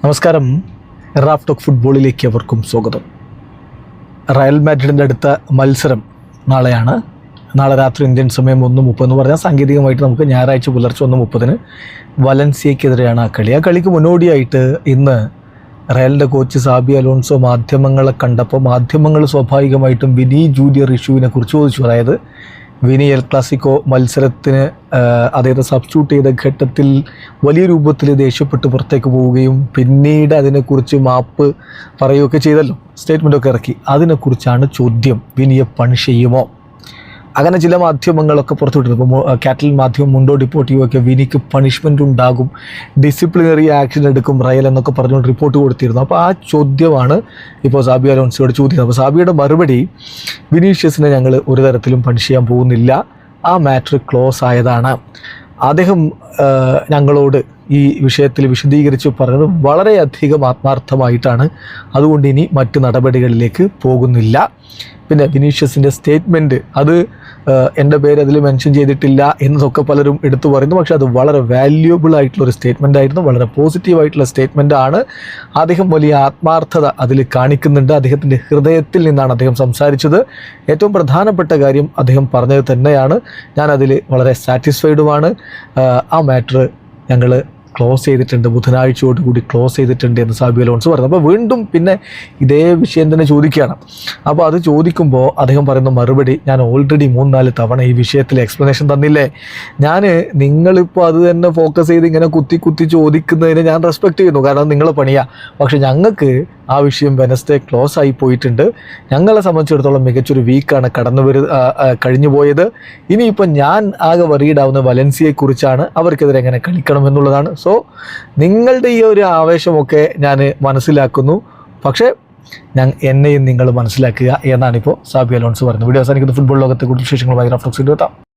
നമസ്കാരം. Raf talk ഫുട്ബോളിലേക്ക് അവർക്കും സ്വാഗതം. റയൽ മാഡ്രിഡിന്റെ അടുത്ത മത്സരം നാളെയാണ്. നാളെ രാത്രി ഇന്ത്യൻ സമയം ഒന്ന് മുപ്പത് എന്ന് പറഞ്ഞാൽ സാങ്കേതികമായിട്ട് നമുക്ക് ഞായറാഴ്ച പുലർച്ചെ ഒന്ന് മുപ്പതിന് വലൻസിയക്കെതിരെയാണ് ആ കളി. ആ കളിക്ക് മുന്നോടിയായിട്ട് ഇന്ന് റയലിന്റെ കോച്ച് സാബി അലോൺസോ മാധ്യമങ്ങളെ കണ്ടപ്പോൾ മാധ്യമങ്ങൾ സ്വാഭാവികമായിട്ടും വിനി ജൂനിയർ ഇഷ്യൂവിനെ കുറിച്ച് ചോദിച്ചു. അതായത് വിനി എൽ ക്ലാസിക്കോ മത്സരത്തിന് അദ്ദേഹത്തെ സബ്സ്റ്റിറ്റ്യൂട്ട് ചെയ്ത ഘട്ടത്തിൽ വലിയ രൂപത്തിൽ ദേഷ്യപ്പെട്ട് പുറത്തേക്ക് പോവുകയും പിന്നീട് അതിനെക്കുറിച്ച് മാപ്പ് പറയുകയൊക്കെ ചെയ്തല്ലോ. സ്റ്റേറ്റ്മെന്റൊക്കെ ഇറക്കി. അതിനെക്കുറിച്ചാണ് ചോദ്യം. വിനിയെ പണിഷ് ചെയ്യുമോ? അങ്ങനെ ചില മാധ്യമങ്ങളൊക്കെ പുറത്തുവിട്ടിരുന്നു. ഇപ്പോൾ കാറ്റൽ മാധ്യമം മുണ്ടോ ഒക്കെ വിനിക്ക് പണിഷ്മെന്റ് ഉണ്ടാകും. ഡിസിപ്ലിനറി ആക്ഷൻ എടുക്കും റയൽ എന്നൊക്കെ പറഞ്ഞുകൊണ്ട് റിപ്പോർട്ട് കൊടുത്തിരുന്നു. അപ്പോൾ ആ ചോദ്യമാണ് ഇപ്പോൾ സാബി അലോൺസിയോട് ചോദിക്കുന്നത് അപ്പോൾ സാബിയുടെ മറുപടി വിനീഷ്യസിനെ ഞങ്ങൾ ഒരു തരത്തിലും പണിഷ് ചെയ്യാൻ പോകുന്നില്ല. ആ മാറ്റർ ക്ലോസ് ആയതാണ്. അദ്ദേഹം ഞങ്ങളോട് ഈ വിഷയത്തിൽ വിശദീകരിച്ച് പറഞ്ഞത് വളരെയധികം ആത്മാർത്ഥമായിട്ടാണ്. അതുകൊണ്ട് ഇനി മറ്റ് നടപടികളിലേക്ക് പോകുന്നില്ല. പിന്നെ വിനീഷ്യസിന്റെ സ്റ്റേറ്റ്മെന്റ് അത് എന്റെ പേര് അതിൽ മെൻഷൻ ചെയ്തിട്ടില്ല എന്നതൊക്കെ പലരും എടുത്തു പറയുന്നു. പക്ഷേ അത് വളരെ വാല്യുബിൾ ആയിട്ടുള്ള ഒരു സ്റ്റേറ്റ്മെന്റ് ആയിരുന്നു. വളരെ പോസിറ്റീവ് ആയിട്ടുള്ള സ്റ്റേറ്റ്മെന്റ് ആണ്. അദ്ദേഹം വലിയ ആത്മാർത്ഥത അതിൽ കാണിക്കുന്നുണ്ട്. അദ്ദേഹത്തിന്റെ ഹൃദയത്തിൽ നിന്നാണ് അദ്ദേഹം സംസാരിച്ചത്. ഏറ്റവും പ്രധാനപ്പെട്ട കാര്യം അദ്ദേഹം പറഞ്ഞത് തന്നെയാണ്. ഞാനതിൽ വളരെ സാറ്റിസ്ഫൈഡുമാണ് ആ മാറ്റർ ഞങ്ങൾ ക്ലോസ് ചെയ്തിട്ടുണ്ട്. ബുധനാഴ്ചയോട് കൂടി ക്ലോസ് ചെയ്തിട്ടുണ്ട് എന്ന് സാബി അലോൺസ് പറഞ്ഞു അപ്പോൾ വീണ്ടും പിന്നെ ഇതേ വിഷയം തന്നെ ചോദിക്കുകയാണ്. അപ്പോൾ അത് ചോദിക്കുമ്പോൾ അദ്ദേഹം പറയുന്ന മറുപടി ഞാൻ ഓൾറെഡി മൂന്നാൽ തവണ ഈ വിഷയത്തിൽ എക്സ്പ്ലനേഷൻ തന്നില്ലേ? ഞാൻ നിങ്ങളിപ്പോൾ അത് തന്നെ ഫോക്കസ് ചെയ്ത് ഇങ്ങനെ കുത്തി കുത്തി ചോദിക്കുന്നതിന് ഞാൻ റെസ്പെക്ട് ചെയ്യുന്നു. കാരണം നിങ്ങളെ പണിയാണ് പക്ഷേ ഞങ്ങൾക്ക് ആ വിഷയം വെനസ്ഡേ ക്ലോസ് ആയി പോയിട്ടുണ്ട്. ഞങ്ങളെ സംബന്ധിച്ചിടത്തോളം മികച്ചൊരു വീക്കാണ് കടന്നു വരു കഴിഞ്ഞു പോയത്. ഇനിയിപ്പോൾ ഞാൻ ആകെ വറീഡാവുന്ന വലൻസിയെക്കുറിച്ചാണ് അവർക്കെതിരെ എങ്ങനെ കളിക്കണം എന്നുള്ളതാണ്. സോ നിങ്ങളുടെ ഈ ഒരു ആവേശമൊക്കെ ഞാൻ മനസ്സിലാക്കുന്നു. പക്ഷേ ഞാൻ എന്നെയും നിങ്ങൾ മനസ്സിലാക്കുക എന്നാണ് ഇപ്പോൾ സാബി അലോൺസ് പറയുന്നത് വീഡിയോ അവസാനിക്കുന്ന. ഫുട്ബോൾ ലോകത്തെ കൂടുതൽ വിശേഷങ്ങളുമായി റഫ്ലക്സ് എത്താം.